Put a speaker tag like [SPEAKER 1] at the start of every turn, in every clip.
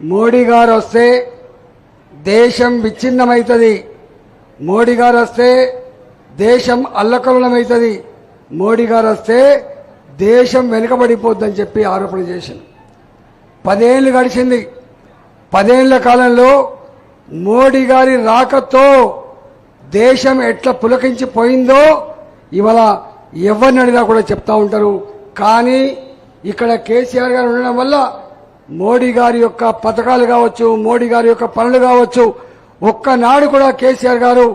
[SPEAKER 1] మోడీ గారు వస్తే దేశం విచ్ఛిన్నమవుతుంది మోడీ గారు వస్తే దేశం అల్లకల్లోలమవుతుంది మోడీ గారు వస్తే దేశం వెనుకబడిపోద్దని చెప్పి ఆరోపణ చేసింది పదేళ్ళు గడిచింది. పదేళ్ళ కాలంలో మోడీ గారి రాకతో దేశం ఎట్లా పులకించిపోయిందో ఇవాళ ఎవరిని అడిగినా కూడా చెప్తా ఉంటారు. కానీ ఇక్కడ కేసీఆర్ గారు ఉండడం వల్ల మోడీ గారి యొక్క పథకాలు కావచ్చు మోడీ గారి యొక్క పనులు కావచ్చు ఒక్కనాడు కూడా కేసీఆర్ గారు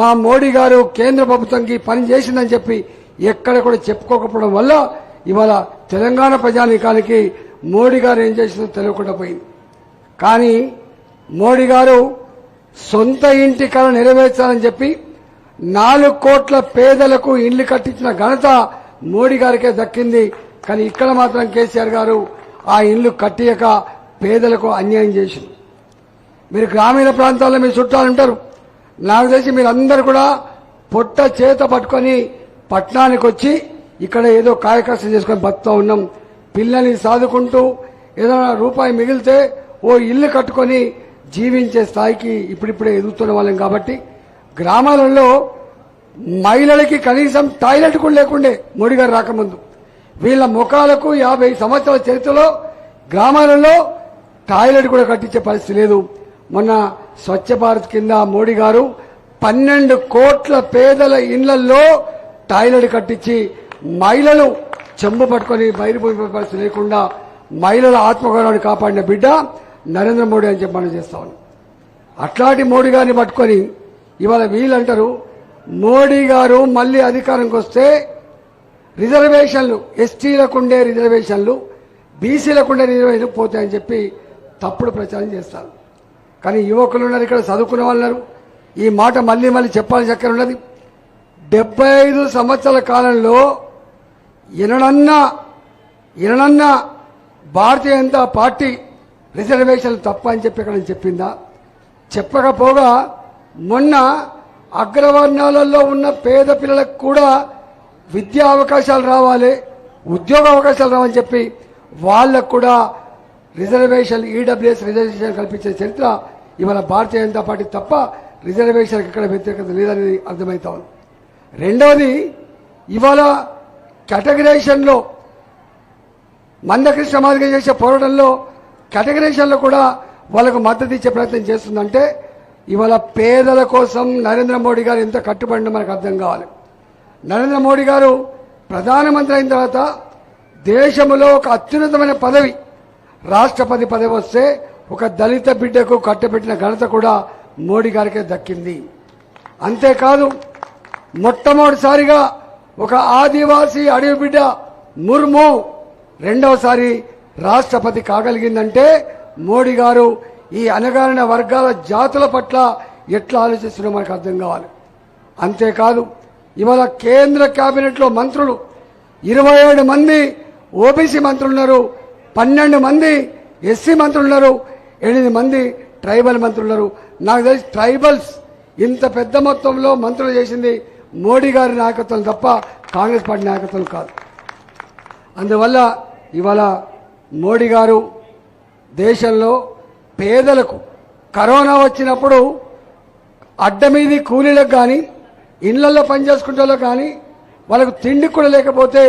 [SPEAKER 1] మా మోడీ గారు కేంద్ర ప్రభుత్వంకి పని చేసిందని చెప్పి ఎక్కడ కూడా చెప్పుకోకపోవడం వల్ల ఇవాళ తెలంగాణ ప్రజానీకానికి మోడీ గారు ఏం చేసిందో తెలియకుండా పోయింది. కానీ మోడీ గారు సొంత ఇంటి కళ నెరవేర్చాలని చెప్పి నాలుగు కోట్ల పేదలకు ఇల్లు కట్టించిన ఘనత మోడీ గారికే దక్కింది. కానీ ఇక్కడ మాత్రం కేసీఆర్ గారు ఆ ఇల్లు కట్టియక పేదలకు అన్యాయం చేసింది. మీరు గ్రామీణ ప్రాంతాల్లో మీరు చుట్టాలుంటారు నాకు తెలిసి మీరందరూ కూడా పొట్ట చేత పట్టుకొని పట్టణానికి వచ్చి ఇక్కడ ఏదో కాయకష్టం చేసుకొని బతుకుతూ ఉన్నాం. పిల్లల్ని సాదుకుంటూ ఏదైనా రూపాయి మిగిలితే ఓ ఇల్లు కట్టుకొని జీవించే స్థాయికి ఇప్పుడిప్పుడే ఎదుగుతున్న వాళ్ళం కాబట్టి గ్రామాలలో మహిళలకి కనీసం టాయిలెట్ కూడా లేకుండే. మోడీ గారు రాకముందు. వీళ్ళ ముఖాలకు యాభై సంవత్సరాల చరిత్రలో గ్రామాలలో టాయిలెట్ కూడా కట్టించే పరిస్థితి లేదు. మొన్న స్వచ్ఛ భారత్ కింద మోడీ గారు పన్నెండు కోట్ల పేదల ఇళ్ళలో టాయిలెట్ కట్టించి మహిళలు చెంబు పట్టుకొని బయలుపోయే పరిస్థితి లేకుండా మహిళల ఆత్మగౌరవాన్ని కాపాడిన బిడ్డ నరేంద్ర మోడీ అని చెప్పి మనం చేస్తా అట్లాంటి మోడీ గారిని పట్టుకొని ఇవాళ వీళ్ళంటారు మోడీ గారు మళ్ళీ అధికారంకి వస్తే రిజర్వేషన్లు ఎస్టీలకు ఉండే రిజర్వేషన్లు బీసీలకు ఉండే రిజర్వేషన్లు పోతాయని చెప్పి తప్పుడు ప్రచారం చేస్తారు. కానీ యువకులు ఉన్నారు ఇక్కడ చదువుకునే వాళ్ళు ఉన్నారు. ఈ మాట మళ్ళీ మళ్ళీ చెప్పాల్సి చక్కెర ఉన్నది. డెబ్బై ఐదు సంవత్సరాల కాలంలో ఎనడన్నా ఎనడన్నా భారతీయ జనతా పార్టీ రిజర్వేషన్లు తప్ప అని చెప్పి ఇక్కడ చెప్పిందా? చెప్పకపోగా మొన్న అగ్రవర్ణాలలో ఉన్న పేద పిల్లలకు కూడా విద్యా అవకాశాలు రావాలి ఉద్యోగ అవకాశాలు రావాలని చెప్పి వాళ్ళకు కూడా రిజర్వేషన్ ఈడబ్ల్యూఎస్ రిజర్వేషన్ కల్పించే చరిత్ర ఇవాళ భారతీయ జనతా పార్టీ తప్ప రిజర్వేషన్కి ఇక్కడ వ్యతిరేకత లేదని అర్థమవుతా ఉంది. రెండవది ఇవాళ కేటగరైజేషన్లో మందకృష్ణ మాదిరిగా చేసే పోరాటంలో కేటగరైజేషన్లో కూడా వాళ్ళకు మద్దతు ఇచ్చే ప్రయత్నం చేస్తుందంటే ఇవాళ పేదల కోసం నరేంద్ర మోడీ గారు ఎంత కట్టుబడిన మనకు అర్థం కావాలి. నరేంద్ర మోడీ గారు ప్రధానమంత్రి అయిన తర్వాత దేశంలో ఒక అత్యున్నతమైన పదవి రాష్ట్రపతి పదవి వస్తే ఒక దళిత బిడ్డకు కట్టబెట్టిన ఘనత కూడా మోడీ గారికే దక్కింది. అంతేకాదు మొట్టమొదటిసారిగా ఒక ఆదివాసీ అడవి బిడ్డ ముర్ము రెండవసారి రాష్ట్రపతి కాగలిగిందంటే మోడీ గారు ఈ అనగారిన వర్గాల జాతుల పట్ల ఎట్లా ఆలోచిస్తున్నారో మనకు అర్థం కావాలి. అంతేకాదు ఇవాళ కేంద్ర కేబినెట్లో మంత్రులు ఇరవై ఏడు మంది ఓబీసీ మంత్రులు ఉన్నారు పన్నెండు మంది ఎస్సీ మంత్రులు ఉన్నారు ఎనిమిది మంది ట్రైబల్ మంత్రులు ఉన్నారు నాకు తెలిసి ట్రైబల్స్ ఇంత పెద్ద మొత్తంలో మంత్రులు చేసింది మోడీ గారి నాయకత్వం తప్ప కాంగ్రెస్ పార్టీ నాయకత్వం కాదు. అందువల్ల ఇవాళ మోడీ గారు దేశంలో పేదలకు కరోనా వచ్చినప్పుడు అడ్డమీది కూలీలకు కానీ ఇళ్ళలో పనిచేసుకునే కానీ వాళ్ళకు తిండి కూడా లేకపోతే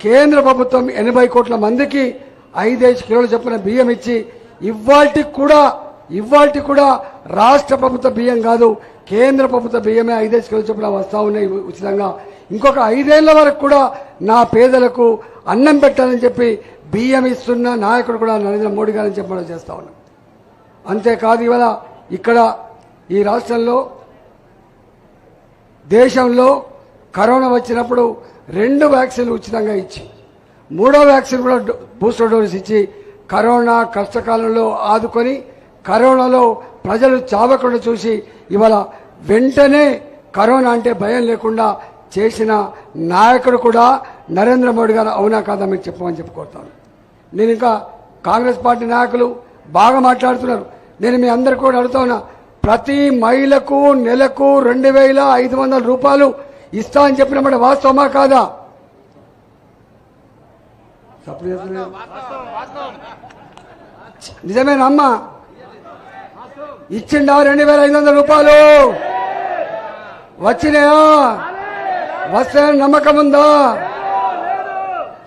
[SPEAKER 1] కేంద్ర ప్రభుత్వం ఎనభై కోట్ల మందికి ఐదేసి కిలోల చొప్పున బియ్యం ఇచ్చి ఇవాల్టికి కూడా ఇవాల్టి కూడా రాష్ట్ర ప్రభుత్వ బియ్యం కాదు కేంద్ర ప్రభుత్వ బియ్యమే ఐదేసి కిలోల చొప్పున వస్తా ఉన్నాయి ఉచితంగా. ఇంకొక ఐదేళ్ళ వరకు కూడా నా పేదలకు అన్నం పెట్టాలని చెప్పి బియ్యం ఇస్తున్న నాయకుడు కూడా నరేంద్ర మోడీ గారని చెప్పడం చేస్తా ఉన్నాం. అంతేకాదు ఇవాళ ఇక్కడ ఈ రాష్ట్రంలో దేశంలో కరోనా వచ్చినప్పుడు రెండు వ్యాక్సిన్లు ఉచితంగా ఇచ్చి మూడో వ్యాక్సిన్ కూడా బూస్టర్ డోస్ ఇచ్చి కరోనా కష్టకాలంలో ఆదుకొని కరోనాలో ప్రజలు చావకుండా చూసి ఇవాళ వెంటనే కరోనా అంటే భయం లేకుండా చేసిన నాయకుడు కూడా నరేంద్ర మోడీ గారు అవునా కాదా మీరు చెప్పమని చెప్పుకోతాను నేను ఇంకా కాంగ్రెస్ పార్టీ నాయకులు బాగా మాట్లాడుతున్నారు. నేను మీ అందరు కూడా అడుగుతా ఉన్నా ప్రతి మహిళకు నెలకు రెండు వేల ఐదు వందల రూపాయలు ఇస్తా అని చెప్పినప్పుడు వాస్తవమా కాదా? నిజమేనా అమ్మ. ఇచ్చిండా రెండు వేల ఐదు వందల రూపాయలు. వచ్చినాయా? వస్తాయని నమ్మకం ఉందా?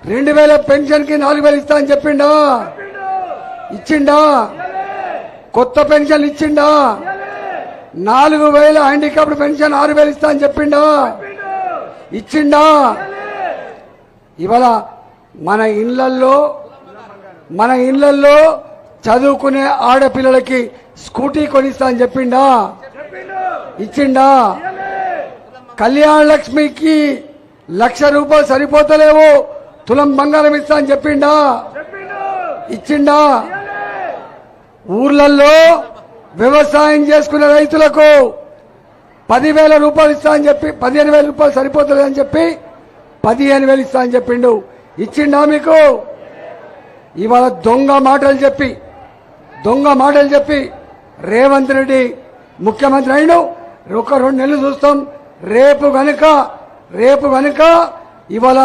[SPEAKER 1] రెండు వేల పెన్షన్కి నాలుగు వేలు ఇస్తా అని చెప్పిండా? ఇచ్చిండా? కొత్త పెన్షన్ ఇచ్చిండా? నాలుగు వేల హ్యాండిక్యాప్డ్ పెన్షన్ ఆరు వేలు ఇస్తా అని చెప్పిండా? ఇచ్చిండా? ఇవాళ మన ఇళ్ళల్లో మన ఇళ్ళల్లో చదువుకునే ఆడపిల్లలకి స్కూటీ కొనిస్తా అని చెప్పిండా? ఇచ్చిండా? కళ్యాణ లక్ష్మికి లక్ష రూపాయలు సరిపోతలేవు తులం బంగారం ఇస్తా అని చెప్పిండా? ఇచ్చిండా? ఊర్లలో వ్యవసాయం చేసుకునే రైతులకు పదివేల రూపాయలు ఇస్తా అని చెప్పి పదిహేను వేల రూపాయలు సరిపోతుంది అని చెప్పి పదిహేను వేలు ఇస్తా అని చెప్పిండు. ఇచ్చిండా మీకు? ఇవాళ దొంగ మాటలు చెప్పి దొంగ మాటలు చెప్పి రేవంత్ రెడ్డి ముఖ్యమంత్రి అయిన ఒక రెండు నెలలు చూస్తాం. రేపు గనుక రేపు గనుక ఇవాళ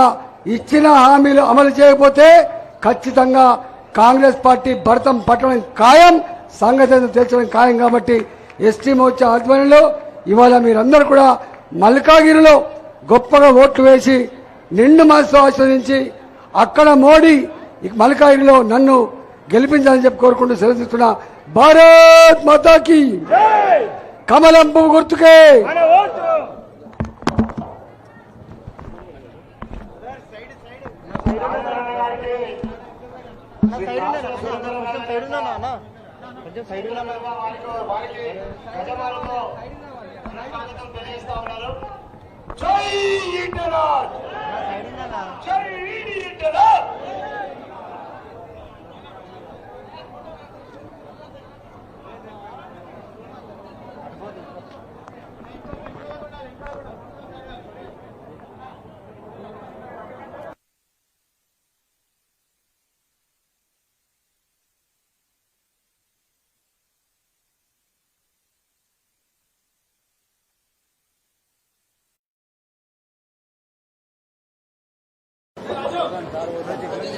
[SPEAKER 1] ఇచ్చిన హామీలు అమలు చేయకపోతే ఖచ్చితంగా కాంగ్రెస్ పార్టీ భరతం పట్టడం ఖాయం. సంగతి ఏందో తెచ్చడం ఖాయం కాబట్టి ఎస్టీ మోర్చా ఆధ్వర్యంలో ఇవాళ మీరందరూ కూడా మల్కాగిరిలో గొప్పగా ఓట్లు వేసి నిండు మనసు ఆస్వాదించి అక్కడ మోడీ మల్కాగిరిలో నన్ను గెలిపించాలని చెప్పి కోరుకుంటూ సెలవుతున్నా భారత్ మాతాకి కమలం పువ్వు గుర్తుకే
[SPEAKER 2] సైడ్ కొంచెం సైడ్ ఉన్నా
[SPEAKER 3] వారికి ప్రజలలో స్వాగతం తెలియజేస్తా ఉన్నారు. జై
[SPEAKER 2] ఉన్నా
[SPEAKER 3] జై ఇంటర్నాట్ levantar, voy.